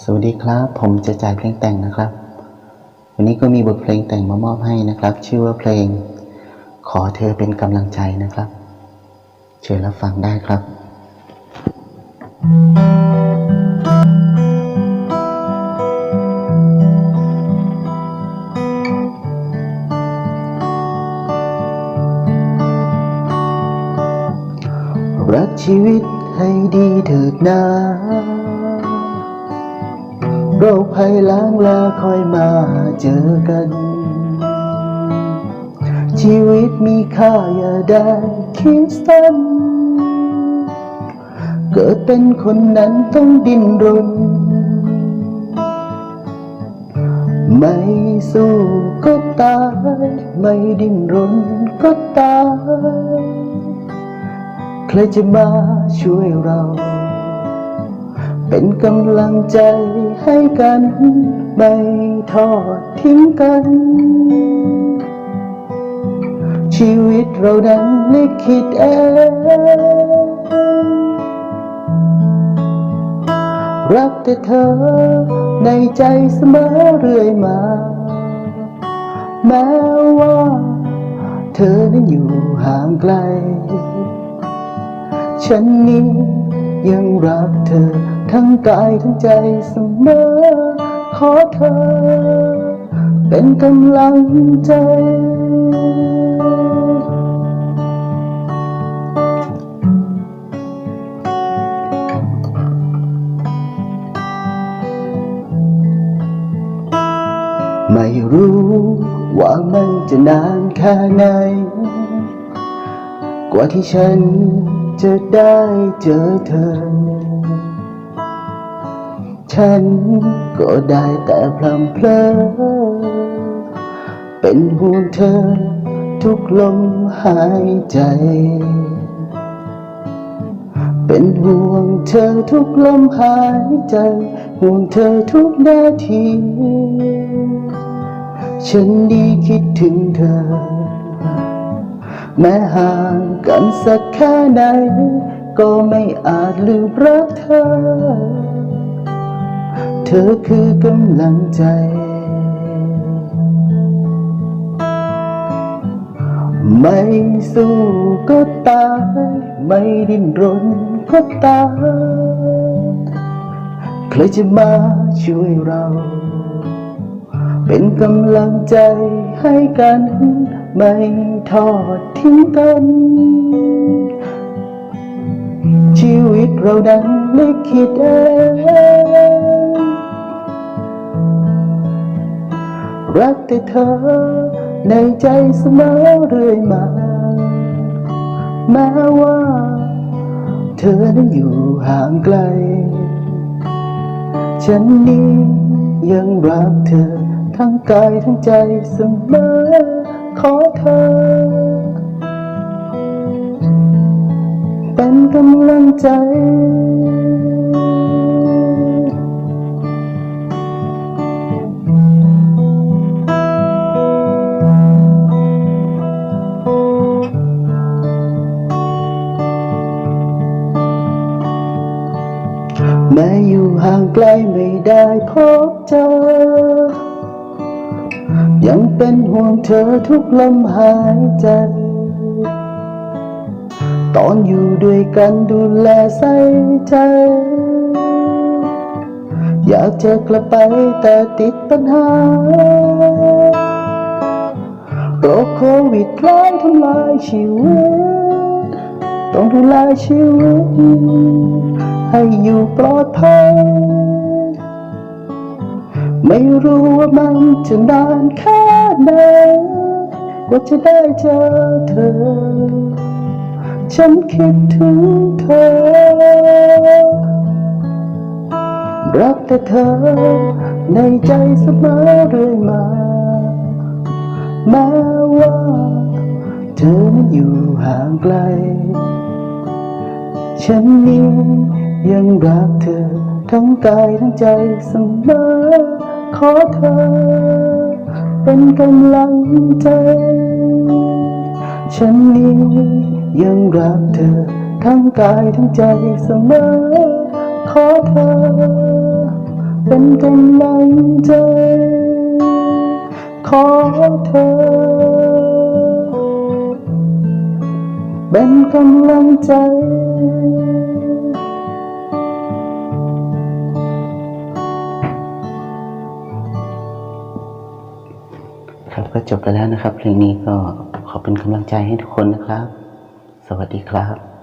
สวัสดีครับ ผมจะจ่ายเพลงแต่งนะครับ วันนี้ก็มีบทเพลงแต่งมามอบให้นะครับ ชื่อว่าเพลง ขอเธอเป็นกำลังใจนะครับ เชิญรับฟังได้ครับ รักชีวิตให้ดีเถิดนา โรคภัยล้างลาคอยมาเจอกัน ชีวิตมีค่าอย่าได้คิดสั้นเกิดเป็นคนนั้นต้องดิ้นรน ไม่สู้ก็ตาย ไม่ดิ้นรนก็ตาย ใครจะมาช่วยเรา เป็นกำลังใจให้กันไม่ทอดทิ้งกัน ชีวิตเรานั้นลิขิตเองรักแต่เธอในใจเสมอเรื่อยมา แม้ว่า เธอนั้นอยู่ห่างไกล ฉันนี้ยังรักเธอ ทั้งกายทั้งใจเสมอขอเธอ เป็นกำลังใจไม่รู้ว่ามันจะนานแค่ไหน กว่าที่ฉันจะได้เจอเธอ ฉันก็ได้แต่พลำเพลอเป็นห่วงเธอทุกลมหายใจ เป็นห่วงเธอทุกลมหายใจ ห่วงเธอทุกนาที ฉันดีคิดถึงเธอ แม้ห่างกันสักแค่ไหน ก็ไม่อาจลืมรักเธอ เธอคือกำลังใจ ไม่สู้ก็ตาย ไม่ดิ้นรนก็ตาย ใครจะมาช่วยเรา เป็นกำลังใจให้กัน ไม่ทอดทิ้งกัน ชีวิตเราดังลิขิตเอง รักแต่เธอ ในใจเสมอเรื่อยมา แม้ว่า เธอนั้นอยู่ห่างไกล ฉันนี้ยังรักเธอ ทั้งกายทั้งใจเสมอ ขอเธอ เป็นกำลังใจ แม้อยู่ห่างไกลไม่ได้พบเจอยังเป็นห่วงเธอทุกลมหายใจ ตอนอยู่ด้วยกันดูแลใส่ใจ อยากจะกลับไปแต่ติดปัญหาโรคโควิดร้ายทำลายชีวิต ต้องดูแลชีวิต ให้อยู่ปลอดภัย ไม่รู้ว่ามันจะนานแค่ไหนกว่าจะได้เจอเธอ ฉันคิดถึงเธอ รักแต่เธอในใจเสมอเรื่อยมา แม้ว่าเธอนั้นอยู่ห่างไกล ฉันนี้ ยังรักเธอ ทั้งกายทั้งใจเสมอ ขอเธอ เป็นกำลังใจ ฉันนี้ยังรักเธอ ทั้งกายทั้งใจเสมอ ขอเธอ เป็นกำลังใจ ขอเธอ เป็นกำลังใจ ครับก็จบไปแล้วนะครับเพลงนี้ก็ขอเป็นกำลังใจให้ทุกคนนะครับ สวัสดีครับ